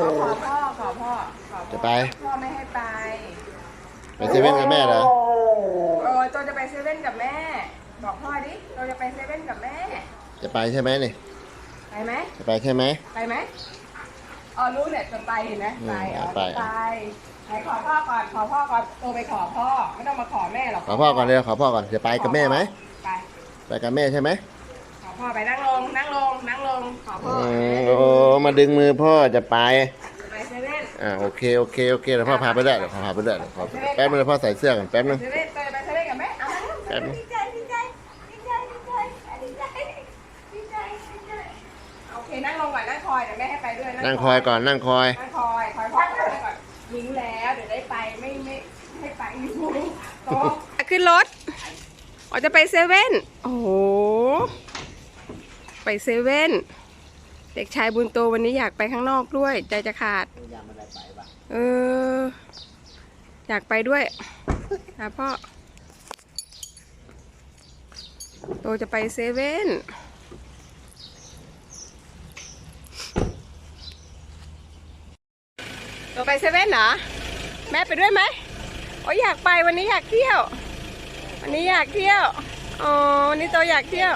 ขอพ่อขอพ่อขอพ่อจะไป พ่อไม่ให้ไปไปเซเว่นกับแม่เหรอเออโจจะไปเซเว่นกับแม่ บอกพ่อดิเราจะไปเซเว่นกับแม่ จะไปใช่ไหมนี่ไปไหมจะไปใช่ไหมไปไหมอ๋อรู้เนี่ยจะไปเห็นไหมไปอ๋อไปจะไปไหนขอพ่อก่อนขอพ่อก่อนโตไปขอพ่อไม่ต้องมาขอแม่หรอกขอพ่อก่อนเร็วขอพ่อก่อนจะไปกับแม่ไหมไปไปกับแม่ใช่ไหมขอ พ่อไปนั่งลงนั่งลงนั่งลงขอพ่ออืมโอ้มาดึงมือพ่อจะไป ไปเซเว่นอ่าโอเคโอเคโอเคเดี๋ยวพ่อพาไปด้วยเดี๋ยวพ่อพาไปด้วยเดี๋ยวพ่อแป๊บนึงเดี๋ยวพ่อใส่เสื้อก่อนแป๊บนึง เซเว่นไปไปเซเว่นกับแม่เอามาแป๊บนึง ดีใจดีใจดีใจดีใจดีใจดีใจดีใจโอเคนั่งลงก่อนนั่งคอยเดี๋ยวแม่ให้ไปด้วยนั่งคอยก่อนนั่งคอย นั่งคอยคอยพ่อคอยก่อนยิงแล้วเดี๋ยวได้ไปไม่ไม่ให้ไปอยู่โตขึ้นรถอ๋อจะไปเซเว่นโอ้โห ไปเซเว่นเด็กชายบุญโตวันนี้อยากไปข้างนอกด้วย ใจจะขาดเออ อยากไปด้วยหาพ่อ โตจะไปเซเว่นโตไปเซเว่นเหรอ แม่ไปด้วยไหมโอ้ยอยากไปวันนี้อยากเที่ยว วันนี้อยากเที่ยว อ๋อ วันนี้โตอยากเที่ยว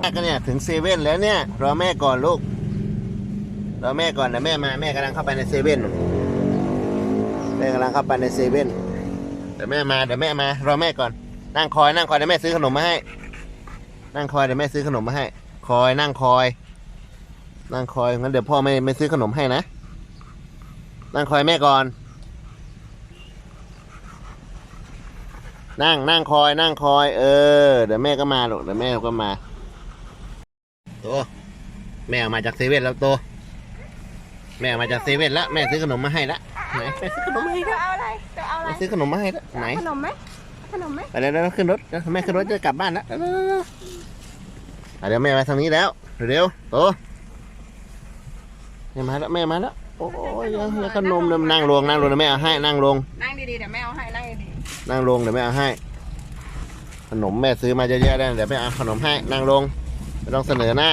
แม่ก็เนี่ยถึงเซเว่นแล้วเนี่ยรอแม่ก่อนลูกรอแม่ก่อนเดี๋ยวแม่มาแม่กำลังเข้าไปในเซเว่นแม่กำลังเข้าไปในเซเว่นเดี๋ยวแม่มาเดี๋ยวแม่มารอแม่ก่อน นั่งคอยนั่งคอยเดี๋ยวแม่ซื้อขนมมาให้ นั่งคอยเดี๋ยวแม่ซื้อขนมมาให้ คอยนั่งคอย นั่งคอยงั้นเดี๋ยวพ่อไม่ไม่ซื้อขนมให้นะ นั่งคอยแม่ก่อน นั่งนั่งคอย นั่งคอย เออ เดี๋ยวแม่ก็มาลูกเดี๋ยวแม่ก็มา ตัวแม่ออกมาจากเซเว่นแล้วตัวแม่ออกมาจากเซเว่นแล้วแม่ซื้อขนมมาให้ละไหนแม่ซื้อขนมมาให้จะละเอาอะไรจะเอาอะไรแม่ซื้อขนมมาให้ละไหนขนมไหมขนมไหมไปเร็วๆขึ้นรถเดี๋ยวแม่ขึ้นรถจะกลับบ้านแล้วเร็วๆอะเดี๋ยวแม่มาทางนี้แล้วเร็วๆตัวแม่มาแล้วแม่มาแล้วโอ้ยยังยังขนมเดี๋ยวนั่งลงนั่งลงเดี๋ยวแม่เอาให้นั่งลงนั่งดีๆเดี๋ยวแม่เอาให้นั่งดีนั่งลงเดี๋ยวแม่เอาให้ ขนมแม่ซื้อมาเยอะๆแล้วเดี๋ยวแม่เอาขนมให้นั่งลงไม่ ต้องเสนอหน้า